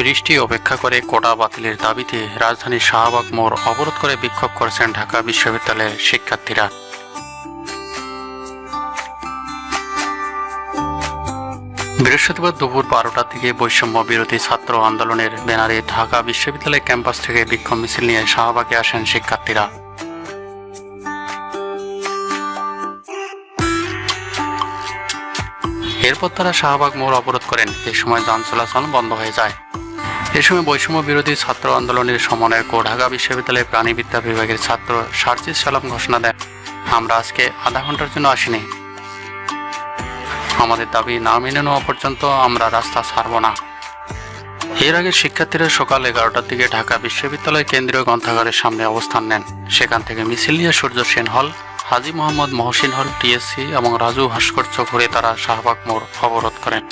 বৃষ্টি অপেক্ষা করে কোটা বাতিলের দাবিতে রাজধানীর শাহবাগ মোড় অবরোধ করে বিক্ষোভ করেছেন ঢাকা বিশ্ববিদ্যালয়ের শিক্ষার্থীরা। বৃহস্পতিবার দুপুর বারোটা থেকে বৈষম্য বিরোধী ছাত্র আন্দোলনের ব্যানারে ঢাকা বিশ্ববিদ্যালয় ক্যাম্পাস থেকে বিক্ষোভ মিছিল নিয়ে শাহবাগে আসেন শিক্ষার্থীরা। এরপর তারা শাহবাগ মোড় অবরোধ করেন। এ সময় যান চলাচল বন্ধ হয়ে যায়। এ সময় বৈষম্য বিরোধী ছাত্র আন্দোলনের সমন্বয়ক ও ঢাকা বিশ্ববিদ্যালয়ের প্রাণীবিদ্যা বিভাগের ছাত্র সার্জিস সালাম ঘোষণা দেন, আমরা আজকে আধা ঘণ্টার জন্য আসিনি। আমাদের দাবি না মেনে নেওয়া পর্যন্ত আমরা রাস্তা ছাড়ব না। এর আগে শিক্ষার্থীরা সকাল এগারোটার দিকে ঢাকা বিশ্ববিদ্যালয় কেন্দ্রীয় গ্রন্থাগারের সামনে অবস্থান নেন। সেখান থেকে মিছিল নিয়ে সূর্য সেন হল, হাজী মোহাম্মদ মহসিন হল, টিএসসি এবং রাজু ভাস্কর্য ঘুরে তারা শাহবাগ মোড় অবরোধ করেন।